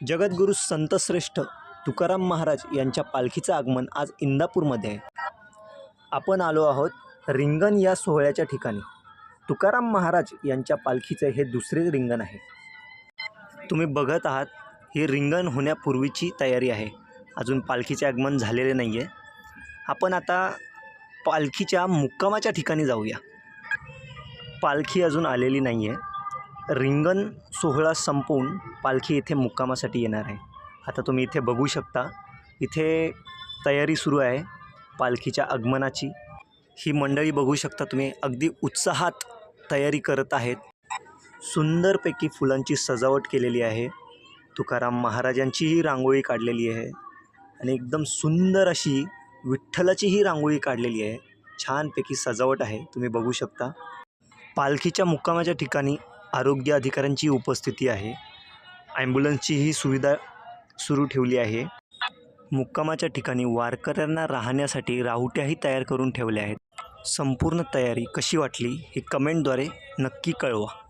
जगद्गुरू संतश्रेष्ठ तुकाराम महाराज यांच्या पालखीचं आगमन आज इंदापूरमध्ये आहे. आपण आलो आहोत रिंगण या सोहळ्याच्या ठिकाणी. तुकाराम महाराज यांच्या पालखीचे हे दुसरे रिंगण आहे. तुम्ही बघत आहात ही रिंगण होण्यापूर्वीची तयारी आहे. अजून पालखीचे आगमन झालेले नाही आहे आपण आता पालखीच्या मुक्कामाच्या ठिकाणी जाऊया. पालखी अजून आलेली नाही आहे रिंगण सोहळा संपवून पालखी इथे मुक्कामासाठी येणार आहे. आता तुम्ही इथे बघू शकता इथे तयारी सुरू आहे पालखीच्या आगमनाची. ही मंडळी बघू शकता तुम्ही अगदी उत्साहात तयारी करत आहेत. सुंदरपैकी फुलांची सजावट केलेली आहे. तुकाराम महाराजांचीही रांगोळी काढलेली आहे आणि एकदम सुंदर अशी विठ्ठलाचीही रांगोळी काढलेली आहे. छानपैकी सजावट आहे तुम्ही बघू शकता. पालखीच्या मुक्कामाच्या ठिकाणी आरोग्य अधिकाऱ्यांची उपस्थिती आहे. ॲम्ब्युलन्सचीही सुविधा सुरू ठेवली आहे. मुक्कामाच्या ठिकाणी वारकऱ्यांना राहण्यासाठी राहुट्याही तयार करून ठेवल्या आहेत. संपूर्ण तयारी कशी वाटली हे कमेंटद्वारे नक्की कळवा.